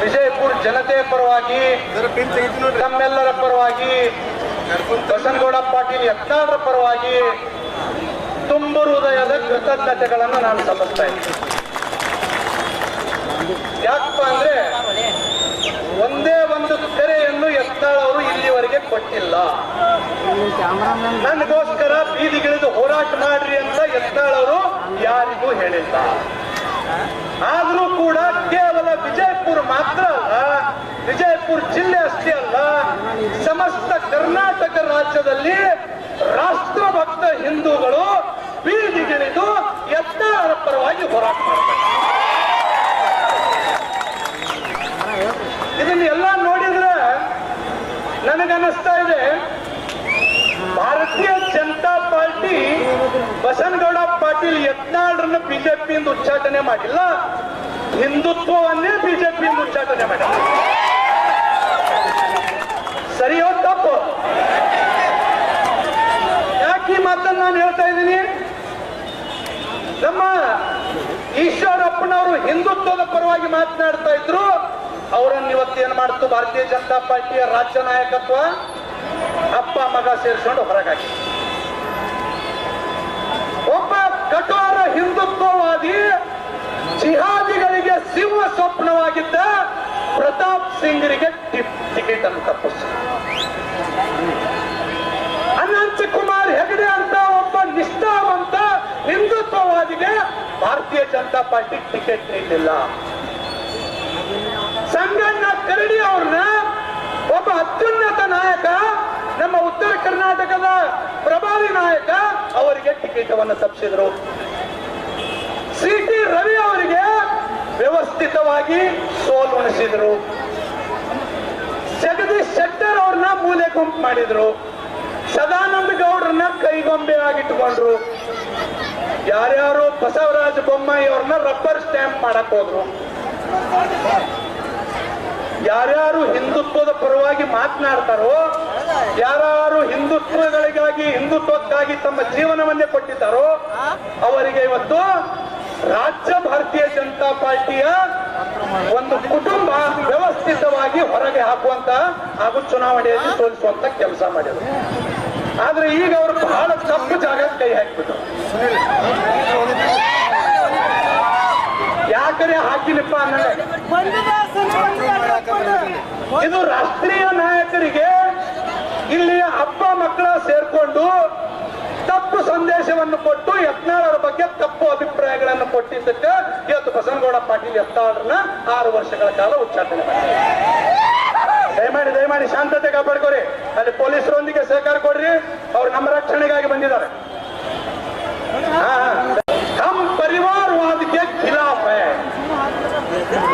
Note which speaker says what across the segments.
Speaker 1: ವಿಜಯಪುರ ಜನತೆ ಪರವಾಗಿ ನಮ್ಮೆಲ್ಲರ ಪರವಾಗಿ ಬಸನಗೌಡ ಪಾಟೀಲ್ ಯತ್ನಾಳರ ಪರವಾಗಿ ತುಂಬು ಹೃದಯದ ಕೃತಜ್ಞತೆಗಳನ್ನು ನಾನು ಸಲ್ಲಿಸ್ತಾ ಇದ್ದೀನಿ. ಯಾಕಪ್ಪ ಅಂದ್ರೆ ಒಂದೇ ಒಂದು ಕೆರೆಯನ್ನು ಯತ್ನಾಳ್ ಅವರು ಇಲ್ಲಿವರೆಗೆ ಕೊಟ್ಟಿಲ್ಲ. ನನಗೋಸ್ಕರ ಬೀದಿಗಿಳಿದು ಹೋರಾಟ ಮಾಡ್ರಿ ಅಂತ ಎತ್ತಾಳವರು ಅವರು ಯಾರಿಗೂ ಹೇಳಿಲ್ಲ. ಆದರೂ ಕೂಡ ಕೇವಲ ವಿಜಯಪುರ ಮಾತ್ರ ಅಲ್ಲ, ವಿಜಯಪುರ ಜಿಲ್ಲೆ ಅಷ್ಟೇ ಅಲ್ಲ, ಸಮಸ್ತ ಕರ್ನಾಟಕ ರಾಜ್ಯದಲ್ಲಿ ರಾಷ್ಟ್ರಭಕ್ತ ಹಿಂದೂಗಳು ಬೀದಿಗಿಳಿದು ಎತ್ತರ ಪರವಾಗಿ ಹೋರಾಟ ಮಾಡ್ತಾರೆ. ಇದನ್ನ ಎಲ್ಲ ನೋಡಿದ್ರೆ ನನಗನ್ನಿಸ್ತಾ ಇದೆ, ಭಾರತೀಯ ಜನತಾ ಪಾರ್ಟಿ ಬಸನಗೌಡ ಪಾಟೀಲ್ ಯತ್ನಾಳರನ್ನ ಬಿಜೆಪಿಯಿಂದ ಉಚ್ಚಾಟನೆ ಮಾಡಿಲ್ಲ. ಹಿಂದುತ್ವವನ್ನೇ ಬಿಜೆಪಿಯಿಂದ ಉಚ್ಚಾಟನೆ ಮಾಡಿಲ್ಲ. ಸರಿಯೋ ತಪ್ಪು. ಯಾಕೆ ಮಾತನ್ನು ನಾನು ಹೇಳ್ತಾ ಇದ್ದೀನಿ? ನಮ್ಮ ಈಶ್ವರಪ್ಪನವರು ಹಿಂದುತ್ವದ ಪರವಾಗಿ ಮಾತನಾಡ್ತಾ ಇದ್ರು. ಅವರನ್ನು ಇವತ್ತು ಏನ್ ಮಾಡ್ತು? ಭಾರತೀಯ ಜನತಾ ಪಾರ್ಟಿಯ ರಾಜ್ಯ ನಾಯಕತ್ವ ಅಪ್ಪ, ಮಗ ಸೇರಿಸ್ಕೊಂಡು ಹೊರಗಾಗಿ ಒಬ್ಬ ಕಠೋರ ಹಿಂದುತ್ವವಾದಿ ಜಿಹಾದಿಗಳಿಗೆ ಸಿಂಹ ಸ್ವಪ್ನವಾಗಿದ್ದ ಪ್ರತಾಪ್ ಸಿಂಗ್ರಿಗೆ ಟಿಕೆಟ್ ಅನ್ನು ತಪ್ಪಿಸಿ. ಅನಂತ ಕುಮಾರ್ ಹೆಗಡೆ ಅಂತ ಒಬ್ಬ ನಿಷ್ಠಾವಂತ ಹಿಂದುತ್ವವಾದಿಗೆ ಭಾರತೀಯ ಜನತಾ ಪಾರ್ಟಿ ಟಿಕೆಟ್ ನೀಡಲಿಲ್ಲ ಸಂಗಣ್ಣ ಕರಡಿ ಅವ್ರನ್ನ ಒಬ್ಬ ಅತ್ಯುನ್ನತ ನಾಯಕ, ನಮ್ಮ ಉತ್ತರ ಕರ್ನಾಟಕದ ಪ್ರಭಾವಿ ನಾಯಕ ಅವರಿಗೆ ಟಿಕೆಟ್ ಅನ್ನು ತಪ್ಪಿಸಿದ್ರು ಸಿ ಟಿ ರವಿ ಅವರಿಗೆ ವ್ಯವಸ್ಥಿತವಾಗಿ ಸೋಲುಣಿಸಿದ್ರು ಜಗದೀಶ್ ಶೆಟ್ಟರ್ ಅವ್ರನ್ನ ಮೂಲೆ ಗುಂಪು ಮಾಡಿದ್ರು. ಸದಾನಂದ ಗೌಡ್ರನ್ನ ಕೈಗೊಂಬೆ ಆಗಿಟ್ಕೊಂಡ್ರು ಯಾರ್ಯಾರು ಬಸವರಾಜ ಬೊಮ್ಮಾಯಿ ಅವ್ರನ್ನ ರಬ್ಬರ್ ಸ್ಟ್ಯಾಂಪ್ ಮಾಡಕ್ ಹೋದ್ರು. ಯಾರ್ಯಾರು ಹಿಂದುತ್ವದ ಪರವಾಗಿ ಮಾತನಾಡ್ತಾರೋ ಯಾರು ಹಿಂದುತ್ವಗಳಿಗಾಗಿ ಹಿಂದುತ್ವಕ್ಕಾಗಿ ತಮ್ಮ ಜೀವನವನ್ನೇ ಕೊಟ್ಟಿದ್ದಾರೋ, ಅವರಿಗೆ ಇವತ್ತು ರಾಜ್ಯ ಭಾರತೀಯ ಜನತಾ ಪಾರ್ಟಿಯ ಒಂದು ಕುಟುಂಬ ವ್ಯವಸ್ಥಿತವಾಗಿ ಹೊರಗೆ ಹಾಕುವಂತ ಹಾಗೂ ಚುನಾವಣೆಯಲ್ಲಿ ಸೋಲಿಸುವಂತ ಕೆಲಸ ಮಾಡಿದರು. ಆದ್ರೆ ಈಗ ಅವರು ಬಹಳ ತಪ್ಪು ಜಾಗ ಕೈ ಹಾಕಿಬಿಟ್ರು. ಯಾಕರೆ ಹಾಕಿಲಿಪ್ಪ ಇದು ರಾಷ್ಟ್ರೀಯ ನಾಯಕರಿಗೆ ಇಲ್ಲಿಯ ಅಪ್ಪ ಮಕ್ಕಳ ಸೇರ್ಕೊಂಡು ತಪ್ಪು ಸಂದೇಶವನ್ನು ಕೊಟ್ಟು ಯತ್ನಾಳರ ಬಗ್ಗೆ ತಪ್ಪು ಅಭಿಪ್ರಾಯಗಳನ್ನು ಕೊಟ್ಟಿದ್ದಕ್ಕೆ ಇವತ್ತು ಬಸನಗೌಡ ಪಾಟೀಲ್ ಯತ್ನಾಳರನ್ನ ಆರು ವರ್ಷಗಳ ಕಾಲ ಉಚ್ಚಾಟನೆ ಮಾಡಿದ್ದಾರೆ. ದಯಮಾಡಿ ದಯಮಾಡಿ ಶಾಂತತೆ ಕಾಪಾಡ್ಕೊರಿ ಅಲ್ಲಿ ಪೊಲೀಸರೊಂದಿಗೆ ಸಹಕಾರ ಕೊಡ್ರಿ. ಅವ್ರು ನಮ್ಮ ರಕ್ಷಣೆಗಾಗಿ ಬಂದಿದ್ದಾರೆ. ಹಮ್ ಪರಿವಾರವಾದಕ್ಕೆ ಖಿಲಾಫ್.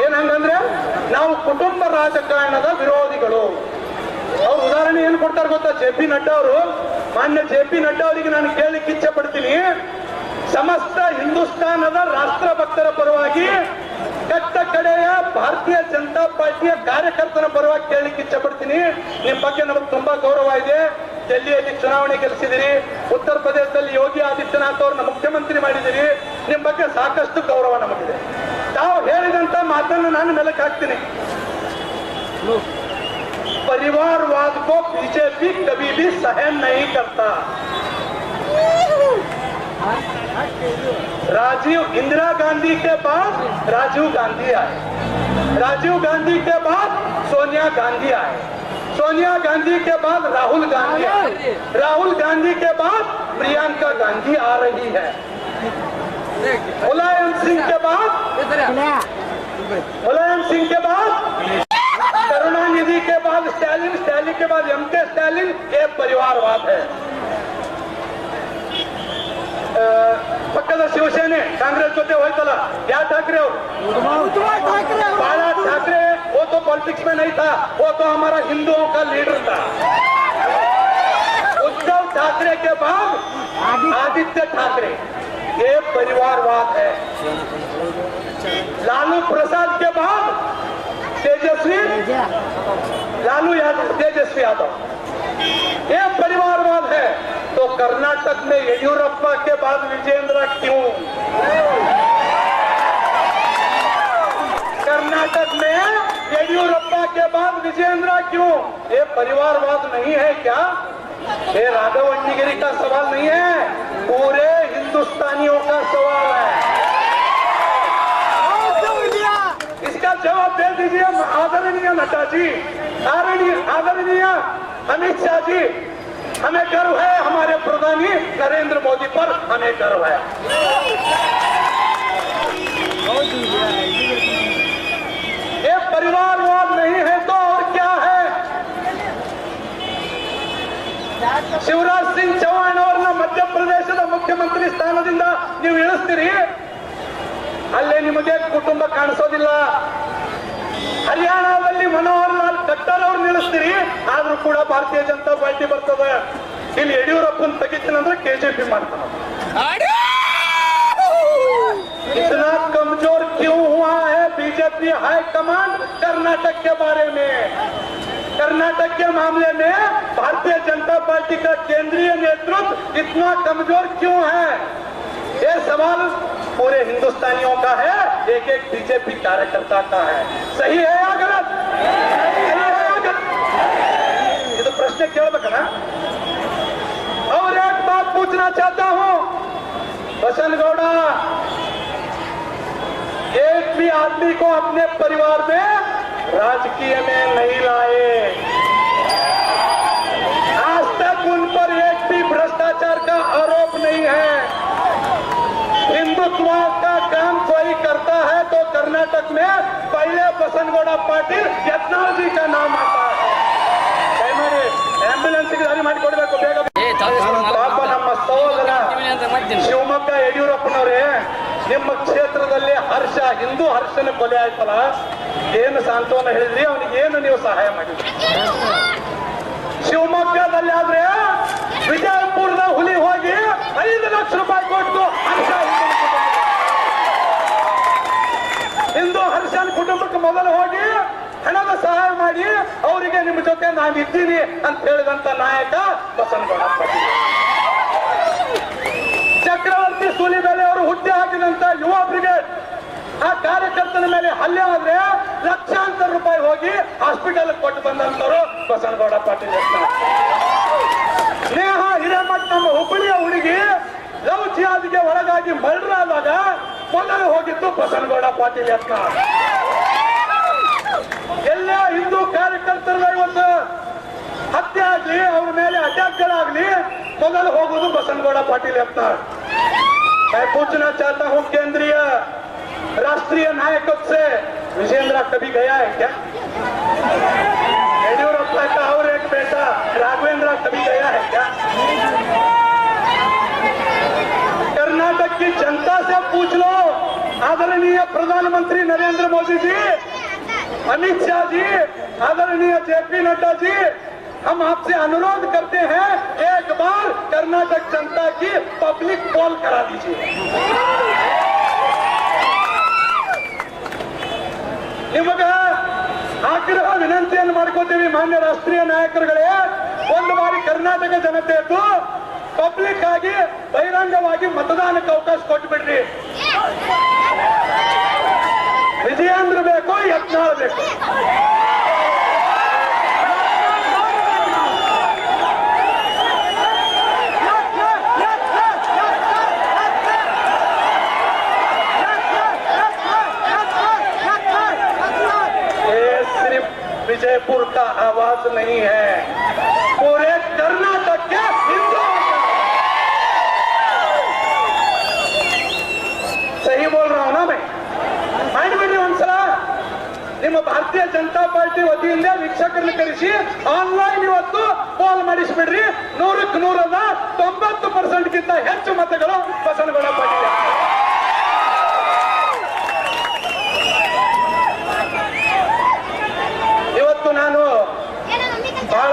Speaker 1: ಏನಂಗಂದ್ರೆ ನಾವು ಕುಟುಂಬ ರಾಜಕಾರಣದ ವಿರೋಧಿಗಳು. ಅವ್ರ ಉದಾಹರಣೆ ಏನ್ ಕೊಡ್ತಾರೆ ಗೊತ್ತಾ? ಜೆ ಪಿ ನಡ್ಡಾ ಅವರು ಮಾನ್ಯ ಜೆ ಪಿ ನಡ್ಡಾ ಅವರಿಗೆ ನಾನು ಕೇಳಲಿಕ್ಕೆ ಇಚ್ಛೆ ಪಡ್ತೀನಿ ಸಮಸ್ತ ಹಿಂದೂಸ್ತಾನದ ರಾಷ್ಟ್ರ ಭಕ್ತರ ಪರವಾಗಿ ಕಟ್ಟ ಕಡೆಯ ಭಾರತೀಯ ಜನತಾ ಪಾರ್ಟಿಯ ಕಾರ್ಯಕರ್ತರ ಪರವಾಗಿ ಕೇಳಲಿಕ್ಕೆ ಇಚ್ಛೆ ಪಡ್ತೀನಿ ನಿಮ್ ಬಗ್ಗೆ ನಮಗೆ ತುಂಬಾ ಗೌರವ ಇದೆ. ಡೆಲ್ಲಿಯಲ್ಲಿ ಚುನಾವಣೆ ಗೆಲ್ಲಿಸಿದಿರಿ ಉತ್ತರ ಪ್ರದೇಶದಲ್ಲಿ ಯೋಗಿ ಆದಿತ್ಯನಾಥ್ ಅವ್ರನ್ನ ಮುಖ್ಯಮಂತ್ರಿ ಮಾಡಿದಿರಿ. ನಿಮ್ ಬಗ್ಗೆ ಸಾಕಷ್ಟು ಗೌರವ ನಮಗಿದೆ. ತಾವು ಹೇಳಿದಂತ ಮಾತನ್ನು ನಾನು ಮೆಲಕ್ ಹಾಕ್ತೀನಿ. परिवारवाद को बीजेपी कभी भी सहन नहीं करता। राजीव इंदिरा गांधी के बाद राजीव गांधी आए। राजीव गांधी के बाद सोनिया गांधी आए। सोनिया गांधी के बाद राहुल गांधी आए। राहुल गांधी के बाद प्रियंका गांधी आ रही है। मुलायम सिंह के बाद मुलायम सिंह के बाद करुणानिधि के बाद स्टालिन स्टालिन के बाद एम के स्टालिन ये परिवारवाद है ಆ, ಪಕ್ಕದ ಶಿವಸೇನೆ ಕಾಂಗ್ರೆಸ್ ಜೊತೆ ಹೋಯ್ತಲ್ಲ ಯಾವ ಠಾಕ್ರೆ ಅವರು बाला ठाकरे वो तो पॉलिटिक्स में नहीं था वो तो हमारा हिंदुओं का लीडर था उद्धव ठाकरे के बाद आदित्य ठाकरे ये परिवारवाद है लालू प्रसाद के बाद तेजस्वी? लालू यादव तेजस्वी यादव। ये परिवारवाद है। तो कर्नाटक में येडियुरप्पा के बाद विजेंद्र क्यों? कर्नाटक में येडियुरप्पा के बाद विजेंद्र क्यों? ये परिवारवाद नहीं है क्या? ये राघव अंडिगिरी का सवाल नहीं है। पूरे हिंदुस्तानियों का सवाल है। जवाब दे दीजिए आदरणीय नड्डा जी आदरणीय आदरणीय अमित शाह जी हमें गर्व है हमारे प्रधानी नरेंद्र मोदी पर हमें गर्व है ये परिवारवाद नहीं है तो और क्या है ಶಿವರಾಜ್ ಸಿಂಗ್ ಚೌಹಾಣ್ ಅವರನ್ನ ಮಧ್ಯಪ್ರದೇಶದ ಮುಖ್ಯಮಂತ್ರಿ ಸ್ಥಾನದಿಂದ ನೀವು ಇಳಿಸ್ತೀರಿ ಅಲ್ಲೇ ನಿಮಗೆ ಕುಟುಂಬ ಕಾಣಿಸೋದಿಲ್ಲ ಹರಿಯಾಣದಲ್ಲಿ ಮನೋಹರ್ ಲಾಲ್ ಖಟ್ಟರ್ ಅವ್ರು ನಿಲ್ಲಿಸ್ತೀರಿ ಆದ್ರೂ ಕೂಡ ಭಾರತೀಯ ಜನತಾ ಪಾರ್ಟಿ ಬರ್ತದೆ ಇಲ್ಲಿ ಯಡಿಯೂರಪ್ಪನ ತೆಗಿತೀನಂದ್ರೆ ಕೆಜೆಪಿ ಮಾಡ್ತಾನೆ इतना कमजोर क्यों हुआ है बीजेपी हाईकमान कर्नाटक के बारे में कर्नाटक के मामले में भारतीय जनता पार्टी का केंद्रीय नेतृत्व इतना कमजोर क्यों है ये सवाल पूरे हिंदुस्तानियों का है एक एक बीजेपी कार्यकर्ता का है। सही है या गलत? है या गलत? ये तो प्रश्न क्या बकना और एक बात पूछना चाहता हूँ। बसंत गौड़ा एक भी आदमी को अपने परिवार में राजकीय में नहीं लाए। हिंदुत्व का काम कोई करता है तो कर्नाटक में पहले बसनगौड़ा पाटिल यत्नाल जी का नाम आता है ದಯಮಾಡಿ ಆಂಬ್ಯುಲೆನ್ಸ್ಗೆ ದಾರಿ ಮಾಡಿಕೊಡ್ಬೇಕು ಬೇಗ
Speaker 2: ಏ ತಾವು
Speaker 1: ಪಾಪ ನಮ್ಮ ಸಹೋದರ
Speaker 2: ಅಂತ ಮಧ್ಯಾಹ್ನ
Speaker 1: ಶಿವಮೊಗ್ಗ ಯಡಿಯೂರಪ್ಪನವರೇ ನಿಮ್ಮ ಕ್ಷೇತ್ರದಲ್ಲಿ ಹರ್ಷ ಹಿಂದೂ ಹರ್ಷನ ಕೊಲೆ ಆಯ್ತಲ್ಲ ಏನು ಸಾಂತ್ವನ ಹೇಳಿದ್ರಿ ಅವನಿಗೆ ಏನು ನೀವು ಸಹಾಯ ಮಾಡಿದ್ರಿ ಶಿವಮೊಗ್ಗದಲ್ಲಿ ಆದ್ರೆ ವಿಜಯಪುರದ ಹುಲಿ ಹೋಗಿ ಐದು ಲಕ್ಷ ರೂಪಾಯಿ ಕೊಟ್ಟು ಹರ್ಷ ಹಿಂದೂ ಹರ್ಷನ್ ಕುಟುಂಬಕ್ಕೆ ಮೊದಲು ಹೋಗಿ ಹಣದ ಸಹಾಯ ಮಾಡಿ ಅವರಿಗೆ ನಿಮ್ಮ ಜೊತೆ ನಾನು ಇದ್ದೀನಿ ಅಂತ ಹೇಳಿದಂತ ನಾಯಕ ಬಸನಗೌಡ ಪಾಟೀಲ್ ಚಕ್ರವರ್ತಿ ಸೂಲಿಬೇಲೆ ಅವರು ಹುಟ್ಟಿ ಹಾಕಿದಂತ ಯುವ ಬ್ರಿಗೇಡ್, ಆ ಕಾರ್ಯಕರ್ತನ ಮೇಲೆ ಹಲ್ಲೆ ಆದ್ರೆ ಲಕ್ಷಾಂತರ ರೂಪಾಯಿ ಹೋಗಿ ಹಾಸ್ಪಿಟಲ್ ಕೊಟ್ಟು ಬಂದಂತವರು ಬಸನಗೌಡ ಪಾಟೀಲ್ ಸ್ನೇಹ ಹಿರೇಮಠ್ ನಮ್ಮ ಹುಬ್ಬಳ್ಳಿಯ ಹುಡುಗಿ ಲವ್ ಜಿಯಾದಿಗೆ ಒಳಗಾಗಿ ಮರ್ಡರ್ ಆದಾಗ ಮೊದಲು ಹೋಗಿದ್ದು ಬಸನಗೌಡ ಪಾಟೀಲ್ ಯತ್ನ ಎಲ್ಲ ಹಿಂದೂ ಕಾರ್ಯಕರ್ತರ ಇವತ್ತು ಹತ್ಯೆ ಆಗ್ಲಿ ಅವ್ರ ಮೇಲೆ ಅಟ್ಯಾಕ್ಗಳಾಗ್ಲಿ ಮೊದಲು ಹೋಗುವುದು ಬಸನಗೌಡ ಪಾಟೀಲ್ ಯತ್ನಾಳ್ मैं पूछना चाहता हूं केंद्रीय राष्ट्रीय नायकों से विजेंद्र कभी गया है क्या येडियुरप्पा का और एक बेटा राघवेंद्र कभी गया है क्या कर्नाटक की जनता से पूछ लो आदरणीय प्रधानमंत्री नरेंद्र मोदी जी अमित शाह जी आदरणीय जेपी नड्डा जी हम आपसे अनुरोध करते हैं एक बार कर्नाटक जनता की पब्लिक पोल करा दीजिए ನಿಮಗ ಆಗ್ರಹ ವಿನಂತಿಯನ್ನು ಮಾಡ್ಕೋತೀವಿ ಮಾನ್ಯ ರಾಷ್ಟ್ರೀಯ ನಾಯಕರುಗಳೇ ಒಂದು ಬಾರಿ ಕರ್ನಾಟಕ ಜನತೆಯದ್ದು ಪಬ್ಲಿಕ್ ಆಗಿ ಬಹಿರಂಗವಾಗಿ ಮತದಾನಕ್ಕೆ ಅವಕಾಶ ಕೊಟ್ಟು ಬಿಡ್ರಿ ವಿಜಯೇಂದ್ರ acknowledge it. विजयपुर का आवाज़ नहीं है ವತಿಯಿಂದ ವೀಕ್ಷಕರನ್ನ ಕರೆಸಿ ಆನ್ಲೈನ್ ಇವತ್ತು ಪೋಲ್ ಮಾಡಿಸ್ಬಿಡ್ರಿ. ನೂರಕ್ಕೆ ನೂರಲ್ಲ ತೊಂಬತ್ತು ಪರ್ಸೆಂಟ್ ಗಿಂತ ಹೆಚ್ಚು ಮತಗಳು ಬಸನಗೌಡ ಪಾಟೀಲ್ ಇವತ್ತು ನಾನು ಬಹಳ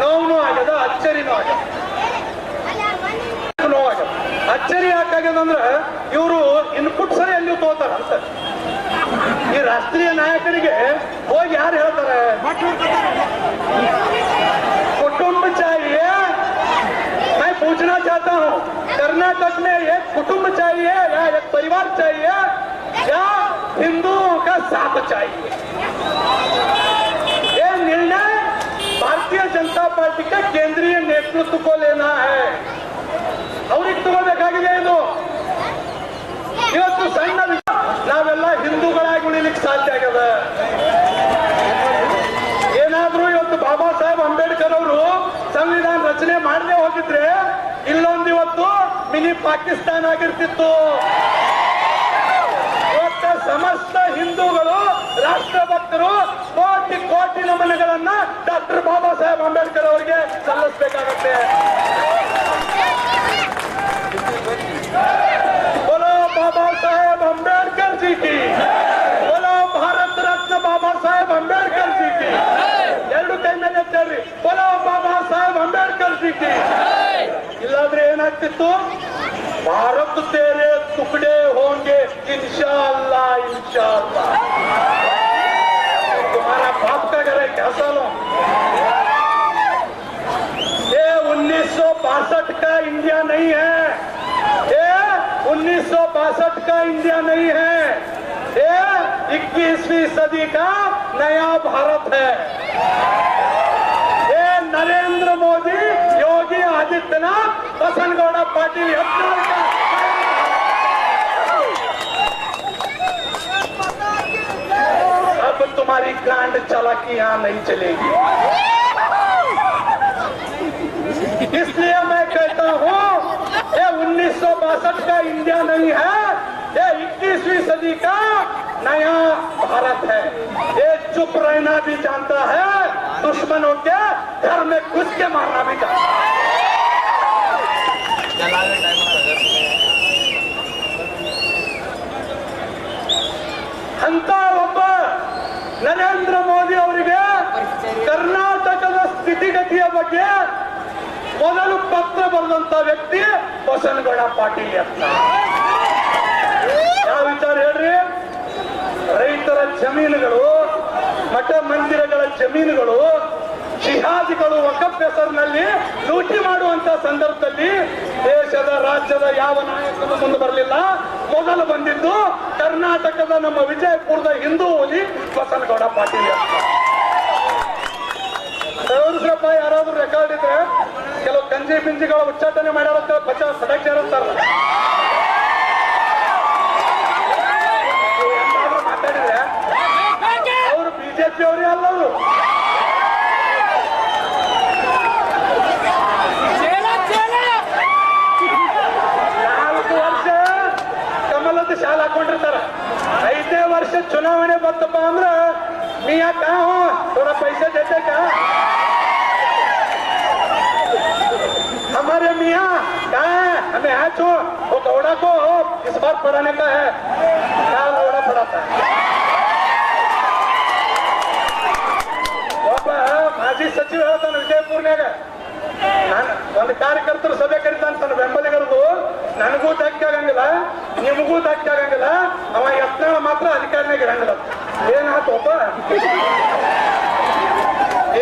Speaker 1: ನೋವು ಆಗ್ಯದ, ಅಚ್ಚರಿನೂ ಆಗ್ಯದ. ಅಚ್ಚರಿ ಯಾಕಾಗ್ಯದಂದ್ರ ಇವರು ಇನ್ಪುಟ್ ಸರಿ ಎಲ್ಲಿ ತಗೋತಾರ ಅಂತ ಈ ರಾಷ್ಟ್ರೀಯ ನಾಯಕರಿಗೆ ಹೋಗಿ ಯಾರು ಹೇಳ್ತಾರೆ कुटुंब चाहिए मैं पूछना चाहता हूँ कर्नाटक में एक कुटुंब चाहिए या एक परिवार चाहिए या हिंदुओं का साथ चाहिए ये निर्णय भारतीय नेतृत्व को लेना है ಅವ್ರಿಗೆ ತಗೋಬೇಕಾಗಿದೆ ಇದು ಇವತ್ತು ಸಣ್ಣ ವಿಷಯ ನಾವೆಲ್ಲ ಹಿಂದೂಗಳಾಗಿ ಉಳಿಲಿಕ್ಕೆ ಸಾಧ್ಯ ಆಗ್ಯದ ಸಂವಿಧಾನ ರಚನೆ ಮಾಡದೆ ಹೋಗಿದ್ರೆ ಇಲ್ಲೊಂದು ಇವತ್ತು ಮಿನಿ ಪಾಕಿಸ್ತಾನ ಆಗಿರ್ತಿತ್ತು. ಸಮಸ್ತ ಹಿಂದೂಗಳು ರಾಷ್ಟ್ರ ಭಕ್ತರು ಕೋಟಿ ಕೋಟಿ ನಮನೆಗಳನ್ನ ಡಾಕ್ಟರ್ ಬಾಬಾ ಸಾಹೇಬ್ ಅಂಬೇಡ್ಕರ್ ಅವರಿಗೆ ಸಲ್ಲಿಸಬೇಕಾಗತ್ತೆ. ಬೋಲೋ ಬಾಬಾ ಸಾಹೇಬ್ ಅಂಬೇಡ್ಕರ್ ಜಿ ಕಿ. ಬೋಲೋ ಭಾರತ ರತ್ನ ಬಾಬಾ ಸಾಹೇಬ್ ಅಂಬೇಡ್ಕರ್ ಜಿ ಕಿ. ಎರಡು ಕೈ ಮೇಲೆ ಬೋಲೋ ಬಾಬಾ ಸಾಹೇಬ್ ಅಂಬೇಡ್ಕರ್ ಜಿ की ಇಲ್ಲಾಂದ್ರೆ ಏನಾಗ್ತಿತ್ತು ಭಾರತ್ ತೇರೆ ಟುಕಡೆ ಹೋಂಗೆ ಇನ್ಶಾ ಅಲ್ಲಾ ಇನ್ಶಾ ಅಲ್ಲಾ तुम्हारा बाप का घर है क्या सालों ये 1962 का इंडिया नहीं है ये 1962 का इंडिया नहीं है ये 21वीं सदी का नया भारत है ये नरेंद्र मोदी आदित्यनाथ बसनगौड़ पाटिल अब तुम्हारी कांड चालाकी यहाँ नहीं चलेगी। इसलिए मैं कहता हूँ, ये उन्नीस सौ बासठ का इंडिया नहीं है, ये इक्कीसवीं सदी का नया भारत है। ये चुप रहना भी जानता है, दुश्मनों के घर में घुस के मारना भी जानता है। ಅಂತ ಒಬ್ಬ ನರೇಂದ್ರ ಮೋದಿ ಅವರಿಗೆ ಕರ್ನಾಟಕದ ಸ್ಥಿತಿಗತಿಯ ಬಗ್ಗೆ ಮೊದಲು ಪತ್ರ ಬರೆದಂತ ವ್ಯಕ್ತಿ ಬಸನಗೌಡ ಪಾಟೀಲ್ ಅಂತ. ಯಾವ ವಿಚಾರ ಹೇಳ್ರಿ? ರೈತರ ಜಮೀನುಗಳು, ಮಠ ಮಂದಿರಗಳ ಜಮೀನುಗಳು, ಜಿಹಾದಿಗಳು ಒಕ್ಕಪ್ಪ ಹೆಸರಿನಲ್ಲಿ ಲೂಟಿ ಮಾಡುವಂತ ಸಂದರ್ಭದಲ್ಲಿ ದೇಶದ ರಾಜ್ಯದ ಯಾವ ನಾಯಕನು ಮುಂದೆ ಬರಲಿಲ್ಲ. ಮೊದಲು ಬಂದಿದ್ದು ಕರ್ನಾಟಕದ ನಮ್ಮ ವಿಜಯಪುರದ ಹಿಂದೂ ಹುಲಿ ಬಸನಗೌಡ ಪಾಟೀಲ್ ಗೌರಸಪ್ಪ ಯಾರಾದ್ರೂ ರೆಕಾರ್ಡ್ ಇದ್ರೆ ಕೆಲವು ಗಂಜಿ ಪಿಂಜಿಗಳ ಉಚ್ಚಾಟನೆ ಮಾಡ್ಯಾರಂತ ಪಚ ಸಡಕ್ ಸೇರುತ್ತಾರ ಮಾತಾಡಿದ್ರೆ ಅವರು ಬಿಜೆಪಿ ಅವರೇ ಅಲ್ಲ इतने वर्ष चुनाव ने बंद मिया कहा हो? थोड़ा पैसे देते कहा? हमारे मिया कहा हमें है छो वो तो दौड़ा को हो, इस बार पढ़ाने का है। कहा दौड़ा पढ़ाता है? ಮಾಜಿ ಸಚಿವ ಹೇಳ್ತಾನೆ ವಿಜಯಪುರ್ನಾಗ ಒಂದು ಕಾರ್ಯಕರ್ತರು ಸಭೆ ಕರೀತಾನೆ ತನ್ನ ಬೆಂಬಲಿಗರದು ನನಗೂ ತಕ್ಕಾಗಂಗಿಲ್ಲ ನಿಮಗೂ ಧಕ್ಕೆ ಆಗಂಗಿಲ್ಲ. ಅವ ಯತ್ನಾಳ ಮಾತ್ರ ಅಧಿಕಾರಿನಾಗ ಇರಂಗಿಲ್ಲ ಏನಾಯ್ತು ಒಬ್ಬ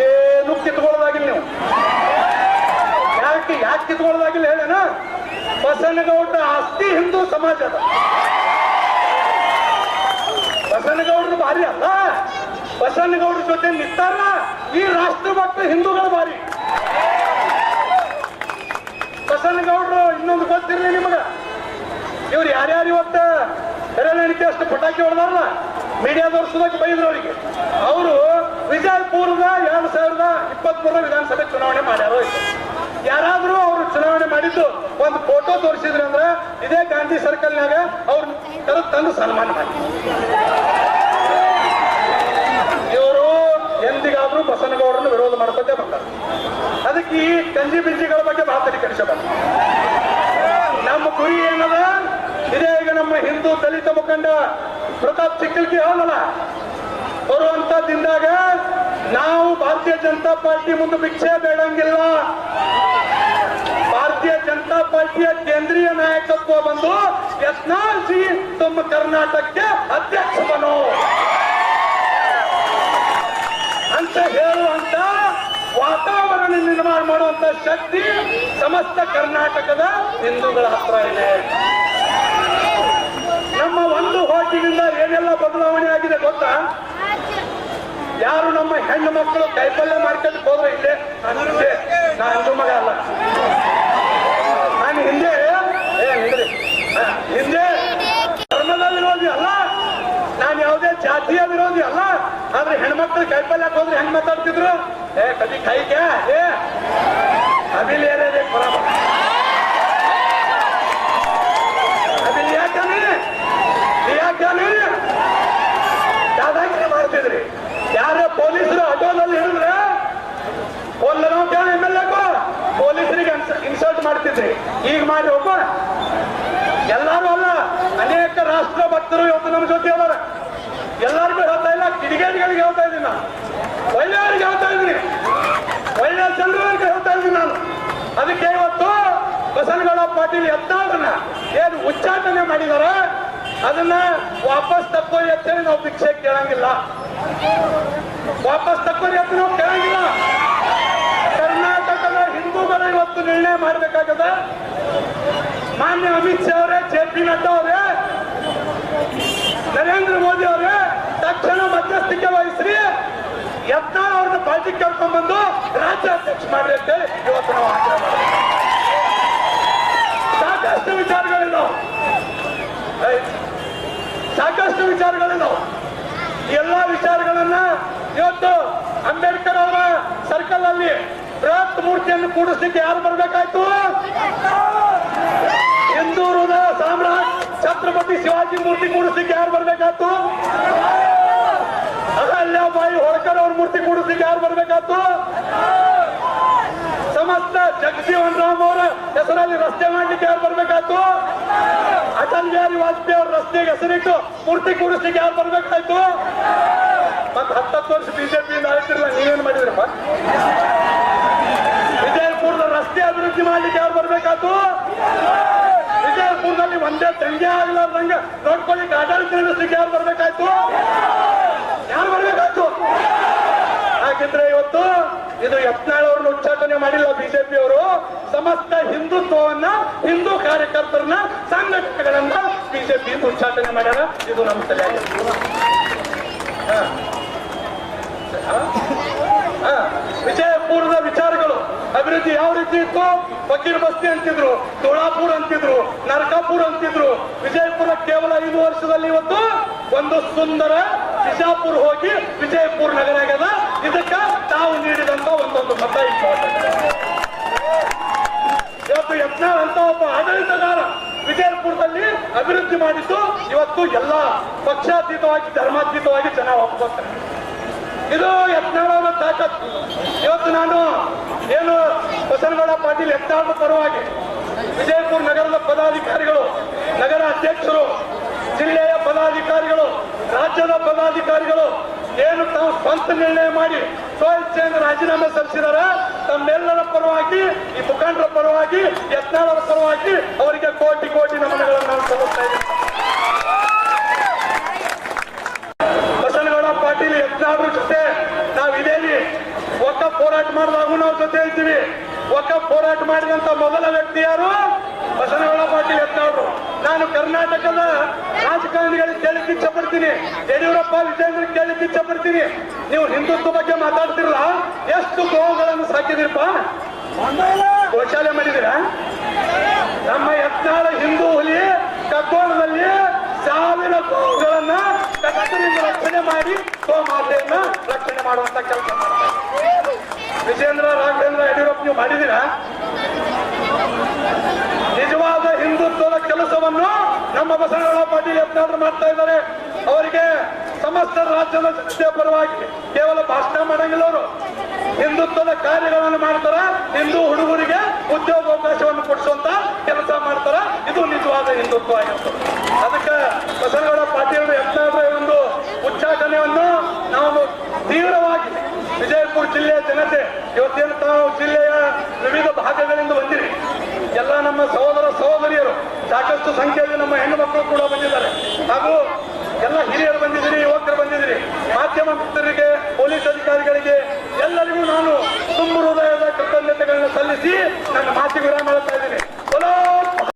Speaker 1: ಏನು ಕಿತ್ಕೊಳ್ಳೋದಾಗಿಲ್ಲ ನೀವು. ಯಾಕೆ ಯಾಕೆ ಕಿತ್ಕೊಳ್ಳೋದಾಗಿಲ್ಲ ಹೇಳೇನ? ಬಸನಗೌಡ ಆಸ್ತಿ ಹಿಂದೂ ಸಮಾಜದ ಬಸನಗೌಡರು ಭಾರಿ ಅಲ್ಲ. ಬಸನಗೌಡ್ರ ಜೊತೆ ನಿಂತಾರ ಈ ರಾಷ್ಟ್ರಭಕ್ತ ಹಿಂದೂಗಳ ಭಾರಿ. ಬಸನಗೌಡರು ಇನ್ನೊಂದು ಗೊತ್ತಿರಲಿ ನಿಮಗ. ಇವ್ರು ಯಾರ್ಯಾರು ಇವತ್ತ ಬೆರಳೆಣಿಕೆ ಅಷ್ಟು ಪಟಾಕಿ ಹೊಡೆದಾರಲ್ಲ ಮೀಡಿಯಾದವ್ರು ತೋರಿಸೋದಕ್ಕೆ ಬೈದ್ರು ಅವರಿಗೆ. ಅವರು ವಿಜಯಪುರದ ಎರಡ್ ಸಾವಿರದ ಇಪ್ಪತ್ತ್ ಮೂರರ ವಿಧಾನಸಭೆ ಚುನಾವಣೆ ಮಾಡ್ಯಾರ. ಯಾರಾದ್ರೂ ಅವರು ಚುನಾವಣೆ ಮಾಡಿದ್ದು ಒಂದು ಫೋಟೋ ತೋರಿಸಿದ್ರು ಅಂದ್ರೆ ಇದೇ ಗಾಂಧಿ ಸರ್ಕಲ್ನಾಗ ಅವ್ರ ಕರೆದು ತಂದು ಸನ್ಮಾನ ಮಾಡಿ. ಇವರು ಎಂದಿಗಾದ್ರೂ ಬಸನಗೌಡರನ್ನು ವಿರೋಧ ಮಾಡ್ಕೊತೇ ಬಂದರು ಅದಕ್ಕೆ ಈ ಕಂಜಿ ಬಿಂಜಿಗಳ ಬಗ್ಗೆ ಮಾತಾಡಿ ಕಳಿಸಬಾರ್ದು ನಮ್ಮ ಗುರಿ ಏನದ? ಇದೇ ಈಗ ನಮ್ಮ ಹಿಂದೂ ದಲಿತ ಮುಖಂಡ ಪ್ರತಾಪ್ ಚಿಕ್ಕಲ್ಕಿ ಹೋಗಲ್ಲ ಬರುವಂತ ದಿನದಾಗ ನಾವು ಭಾರತೀಯ ಜನತಾ ಪಾರ್ಟಿ ಮುಂದೆ ಭಿಕ್ಷೆ ಬೇಡಂಗಿಲ್ಲ. ಭಾರತೀಯ ಜನತಾ ಪಾರ್ಟಿಯ ಕೇಂದ್ರೀಯ ನಾಯಕತ್ವ ಬಂದು ಯತ್ನಾಲ್ ಜಿ ತಮ್ಮ ಕರ್ನಾಟಕಕ್ಕೆ ಅಧ್ಯಕ್ಷವನು ಅಂತ ಹೇಳುವಂತ ವಾತಾವರಣ ನಿರ್ಮಾಣ ಮಾಡುವಂತ ಶಕ್ತಿ ಸಮಸ್ತ ಕರ್ನಾಟಕದ ಹಿಂದೂಗಳ ಹತ್ರ ಇದೆ ನಮ್ಮ ಒಂದು ಹೋಟಿನಿಂದ ಏನೆಲ್ಲ ಬದಲಾವಣೆ ಆಗಿದೆ ಗೊತ್ತಾ? ಯಾರು ನಮ್ಮ ಹೆಣ್ಣು ಮಕ್ಕಳು ಕೈಪಲ್ಯ ಮಾರ್ಕೆಟ್ ಹೋದ್ರೆ ಇಲ್ಲೇ? ನಾನು ಹಿಂದೆ ಮಗ ಅಲ್ಲ. ನಾನು ಹಿಂದೆ. ಹಿಂದೆ. ಧರ್ಮದ ವಿರೋಧಿ ಅಲ್ಲ. ನಾನು ಯಾವುದೇ ಜಾತಿಯ ವಿರೋಧಿ ಅಲ್ಲ. ಆದ್ರೆ ಹೆಣ್ಮಕ್ಳು ಕೈಪಲ್ಯ ಹೋದ್ರೆ ಹೆಂಗ್ ಮಾತಾಡ್ತಿದ್ರು? ಏ, ಕದಿ ಕೈಗೆ. ಏ. ಅದಿಲ್ ದಾದಾಗಿರಿ ಯಾರು ಪೊಲೀಸರು ಆಟೋದಲ್ಲಿ ಹೇಳಿದ್ರೆ ಎಲ್ ಪೊಲೀಸರಿಗೆ ಇನ್ಸಲ್ಟ್ ಮಾಡ್ತಿದ್ರಿ. ಈಗ ಮಾಡಿ ಒಬ್ಬ. ಎಲ್ಲರೂ ಅಲ್ಲ, ಅನೇಕ ರಾಷ್ಟ್ರ ಭಕ್ತರು ಇವತ್ತು ನಮ್ಮ ಜೊತೆ ಅದಾರ ಎಲ್ಲರಿಗೂ ಹೇಳ್ತಾ ಇಲ್ಲ, ಕಿಡಿಗೇಡಿಗಳಿಗೆ ಹೇಳ್ತಾ ಇದ್ದೀನಿ ನಾನು. ಒಳ್ಳೆಯವರಿಗೆ ಹೇಳ್ತಾ ಇದ್ದೀನಿ. ಒಳ್ಳೆಯ ಜನರಿಗೆ ಹೇಳ್ತಾ ಇದ್ದೀನಿ ನಾನು. ಅದಕ್ಕೆ ಇವತ್ತು ಬಸನಗೌಡ ಪಾಟೀಲ್ ಎತ್ತಾದ್ರನ್ನ ಏನು ಉಚ್ಚಾಟನೆ ಮಾಡಿದಾರ, ಅದನ್ನ ವಾಪಸ್ ತಪ್ಪೋ ಅಂತೇಳಿ ನಾವು ಭಿಕ್ಷೆ ಕೇಳಂಗಿಲ್ಲ. ವಾಪಸ್ ತಕ್ಕೋರಿ ಅಂತ ನಾವು ಕೇಳಂಗಿಲ್ಲ. ಕರ್ನಾಟಕದ ಹಿಂದೂಗಳು ಇವತ್ತು ನಿರ್ಣಯ ಮಾಡಬೇಕಾಗದ? ಮಾನ್ಯ ಅಮಿತ್ ಶಾ ಅವರೇ, ಜೆ ಪಿ ನಡ್ಡಾ ಅವರೇ, ನರೇಂದ್ರ ಮೋದಿ ಅವರೇ, ತಕ್ಷಣ ಮಧ್ಯಸ್ಥಿಕೆ ವಹಿಸ್ರಿ. ಯತ್ನಾಳ್ ಅವ್ರನ್ನ ಪಾರ್ಟಿ ಕರ್ಕೊಂಡ್ ಬಂದು ರಾಜ್ಯಾಧ್ಯಕ್ಷ ಮಾಡ್ರಿ ಅಂತೇಳಿ ಇವತ್ತು ನಾವು ಆಗ್ರಹ. ಸಾಕಷ್ಟು ವಿಚಾರಗಳಿಲ್ಲ ಸಾಕಷ್ಟು ವಿಚಾರಗಳಿದ್ದಾವೆ ಈ ಎಲ್ಲಾ ವಿಚಾರಗಳನ್ನ ಇವತ್ತು ಅಂಬೇಡ್ಕರ್ ಅವರ ಸರ್ಕಲ್ ಅಲ್ಲಿ ಬೃಹತ್ ಮೂರ್ತಿಯನ್ನು ಕೂಡಿಸ್ಲಿಕ್ಕೆ ಯಾರು ಬರ್ಬೇಕಾಯ್ತು? ಹಿಂದೂರುದ ಸಾಮ್ರಾಟ್ ಛತ್ರಪತಿ ಶಿವಾಜಿ ಮೂರ್ತಿ ಕೂಡಿಸ್ಲಿಕ್ಕೆ ಯಾರು ಬರ್ಬೇಕಾಯ್ತು? ಅಹಲ್ಯಾಬಾಯಿ ಹೋಳ್ಕರ್ ಅವ್ರ ಮೂರ್ತಿ ಕೂಡಿಸ್ಲಿಕ್ಕೆ ಯಾರು ಬರ್ಬೇಕಾಯ್ತು? ಜಗಜೀವನ್ ರಾಮ್ ಅವರ, ಹೆಸರಲ್ಲಿ ರಸ್ತೆ ಮಾಡ್ಲಿಕ್ಕೆ ಯಾರು ಬರ್ಬೇಕಾಯ್ತು? ಅಟಲ್ ಬಿಹಾರಿ ವಾಜಪೇಯಿ ಅವರ ರಸ್ತೆಗೆ ಹೆಸರಿಟ್ಟು ಮೂರ್ತಿ ಕೂಡಿಸ್ಲಿಕ್ಕೆ ಯಾರು ಬರ್ಬೇಕಾಯ್ತು? ಮತ್ತೆ ಹತ್ತತ್ತು ವರ್ಷ ಬಿಜೆಪಿಯಿಂದ ಆಯ್ತಿರಲ್ಲ ನೀವೇನ್ ಮಾಡಿದ್ರಪ್ಪ ವಿಜಯಪುರದ ರಸ್ತೆ ಅಭಿವೃದ್ಧಿ ಮಾಡ್ಲಿಕ್ಕೆ ಯಾರು ಬರ್ಬೇಕಾಯ್ತು? ವಿಜಯಪುರದಲ್ಲಿ ಒಂದೇ ತಂಗೆ ಆಗ್ಲಾರ್ದಂಗೆ ನೋಡ್ಕೊಳ್ಳಿಕ್ಕೆ ಆಡಳಿತ ನಡೆಸ್ಲಿಕ್ಕೆ ಯಾರು ಬರ್ಬೇಕಾಯ್ತು? ಯಾರು ಬರ್ಬೇಕಾಯ್ತು? ಹಾಗಿದ್ರೆ ಇವತ್ತು ಇದು ಯತ್ನಾಳ್ ಉಚ್ಚಾಟನೆ ಮಾಡಿಲ್ಲ ಬಿಜೆಪಿ ಅವರು. ಸಮಸ್ತ ಹಿಂದುತ್ವವನ್ನ, ಹಿಂದೂ ಕಾರ್ಯಕರ್ತರನ್ನ ಸಂಘಟನೆಗಳನ್ನ ಬಿಜೆಪಿ ಉಚ್ಚಾಟನೆ ಮಾಡ್ಯಾರ. ಇದು ನಮ್ಮ ತಲೆ. ವಿಜಯಪುರದ ವಿಚಾರಗಳು. ಅಭಿವೃದ್ಧಿ ಯಾವ ರೀತಿ ಇತ್ತು? ಫಕೀರ್ ಬಸ್ತಿ ಅಂತಿದ್ರು ತುಳಾಪುರ್ ಅಂತಿದ್ರು, ನರಕಾಪುರ್ ಅಂತಿದ್ರು. ವಿಜಯಪುರ ಕೇವಲ ಐದು ವರ್ಷದಲ್ಲಿ ಇವತ್ತು ಒಂದು ಸುಂದರ ಬಿಜಾಪುರ್ ಹೋಗಿ ವಿಜಯಪುರ ನಗರ ಆಗ್ಯದ ಇದಕ್ಕ ತಾವು ನೀಡಿದಂತ ಒಂದೊಂದು ಮತ ಇವತ್ತು ಯತ್ನಾಳ್ ಅಂತ ಒಬ್ಬ ಆಡಳಿತಗಾರ ವಿಜಯಪುರದಲ್ಲಿ ಅಭಿವೃದ್ಧಿ ಮಾಡಿದ್ದು ಇವತ್ತು ಎಲ್ಲ ಪಕ್ಷಾತೀತವಾಗಿ, ಧರ್ಮಾತೀತವಾಗಿ ಜನ ಒಪ್ಕೋತಾರೆ. ಇದು ಯತ್ನಾಳವರ ತಾಕತ್ತು. ಇವತ್ತು ನಾನು ಏನು ಬಸನಗೌಡ ಪಾಟೀಲ್ ಯತ್ನಾಳ್ ಪರವಾಗಿ ವಿಜಯಪುರ ನಗರದ ಪದಾಧಿಕಾರಿಗಳು ನಗರ ಅಧ್ಯಕ್ಷರು ಜಿಲ್ಲೆಯ ಪದಾಧಿಕಾರಿಗಳು ರಾಜ್ಯದ ಪದಾಧಿಕಾರಿಗಳು ಏನು ತಾವು ಸ್ವಂತ ನಿರ್ಣಯ ಮಾಡಿ ಸ್ವಇಚ್ಛೆಯಿಂದ ರಾಜೀನಾಮೆ ಸಲ್ಲಿಸಿದಾರ? ತಮ್ಮೆಲ್ಲರ ಪರವಾಗಿ, ಈ ಮುಖಂಡರ ಪರವಾಗಿ, ಯತ್ನಾಳರ ಪರವಾಗಿ ಅವರಿಗೆ ಕೋಟಿ ಕೋಟಿ ನಮನಗಳನ್ನು ನಾನು ಸಲ್ಲಿಸ್ತಾ ಇದ್ದೀನಿ. ಬಸನಗೌಡ ಪಾಟೀಲ್, ಯತ್ನಾಳರ ಜೊತೆ ನಾವು ಇದೇವಿ ಒಕ್ಕ ಹೋರಾಟ ಮಾಡಿದಾಗೂ ನಾವು ಜೊತೆ ಇದ್ದೀವಿ. ಒಕ್ಕ ಹೋರಾಟ ಮಾಡಿದಂತ ಮೊದಲ ವ್ಯಕ್ತಿ ಯಾರು? ಬಸನಗೌಡ ಪಾಟೀಲ್ ನಾನು ಕರ್ನಾಟಕದ ರಾಜಕಾರಣಿಗಳಿಗೆ ಕೇಳಕ್ಕೆ ಇಚ್ಛಪಡ್ತೀನಿ ಯಡಿಯೂರಪ್ಪ ವಿಜೇಂದ್ರ ಕೇಳಕ್ಕೆ ಇಚ್ಛಪಡ್ತೀನಿ ನೀವು ಹಿಂದುತ್ವ ಬಗ್ಗೆ ಮಾತಾಡ್ತಿರಲ್ಲ ಎಷ್ಟು ಗೋವುಗಳನ್ನು ಸಾಕಿದಿರಪ್ಪ ಶೌಚಾಲಯ ಮಾಡಿದೀರ ನಮ್ಮ ಯತ್ನಾಳ ಹಿಂದೂ ಹುಲಿ ಕಗ್ಗೋಳದಲ್ಲಿ ಸಾವಿರ ಗೋವುಗಳನ್ನ ಕತ್ತರಿಂದ ರಕ್ಷಣೆ ಮಾಡಿ ಗೋಮಾತೆಯನ್ನ ರಕ್ಷಣೆ ಮಾಡುವಂತ ಕೆಲಸ ಮಾಡ್ತಾರೆ ವಿಜೇಂದ್ರ ರಾಘವೇಂದ್ರ ಯಡಿಯೂರಪ್ಪ, ನೀವು ಹಿಂದುತ್ವದ ನಮ್ಮ ಬಸವರಾಜ ಪಾಟೀಲ್ ಯತ್ನಾಳ್ ಮಾಡ್ತಾ ಇದ್ದಾರೆ. ಅವರಿಗೆ ಸಮಸ್ತ ರಾಜ್ಯದ ಜನತೆಯ ಪರವಾಗಿ ಕೇವಲ ಭಾಷಣ ಮಾಡಂಗಿಲ್ಲ ಅವರು. ಹಿಂದುತ್ವದ ಕಾರ್ಯಗಳನ್ನು ಮಾಡ್ತಾರ, ಹಿಂದೂ ಹುಡುಗರಿಗೆ ಉದ್ಯೋಗಾವಕಾಶವನ್ನು ಕೊಡಿಸುವಂತ ಕೆಲಸ ಮಾಡ್ತಾರ. ಇದು ನಿಜವಾದ ಹಿಂದುತ್ವ ಆಗಿರ್ತದೆ ಅದಕ್ಕೆ ಬಸವರಾಜ ಪಾಟೀಲ್ ಯತ್ನಾಳ್ ಒಂದು ಉಚ್ಚಾಟನೆಯನ್ನು ನಾವು ತೀವ್ರವಾಗಿ ವಿಜಯಪುರ ಜಿಲ್ಲೆಯ ಜನತೆ, ಇವತ್ತೇನು ತಾವು ಜಿಲ್ಲೆಯ ವಿವಿಧ ಭಾಗಗಳಿಂದ ಬಂದಿರಿ? ಎಲ್ಲ ನಮ್ಮ ಸಹೋದರ ಸಹೋದರಿಯರು, ಸಾಕಷ್ಟು ಸಂಖ್ಯೆಯಲ್ಲಿ ನಮ್ಮ ಹೆಣ್ಣು ಮಕ್ಕಳು ಕೂಡ ಬಂದಿದ್ದಾರೆ. ಹಾಗೂ ಎಲ್ಲ ಹಿರಿಯರು ಬಂದಿದ್ದೀರಿ, ಯುವಕರು ಬಂದಿದ್ದೀರಿ. ಮಾಧ್ಯಮ ಮಿತ್ರರಿಗೆ, ಪೊಲೀಸ್ ಅಧಿಕಾರಿಗಳಿಗೆ ಎಲ್ಲರಿಗೂ ನಾನು ತುಂಬ ಹೃದಯದ ಕೃತಜ್ಞತೆಗಳನ್ನು ಸಲ್ಲಿಸಿ ನನ್ನ ಮಾತಿಗೆ ವಿರಾಮ ಮಾಡ್ತಾ ಇದ್ದೀನಿ.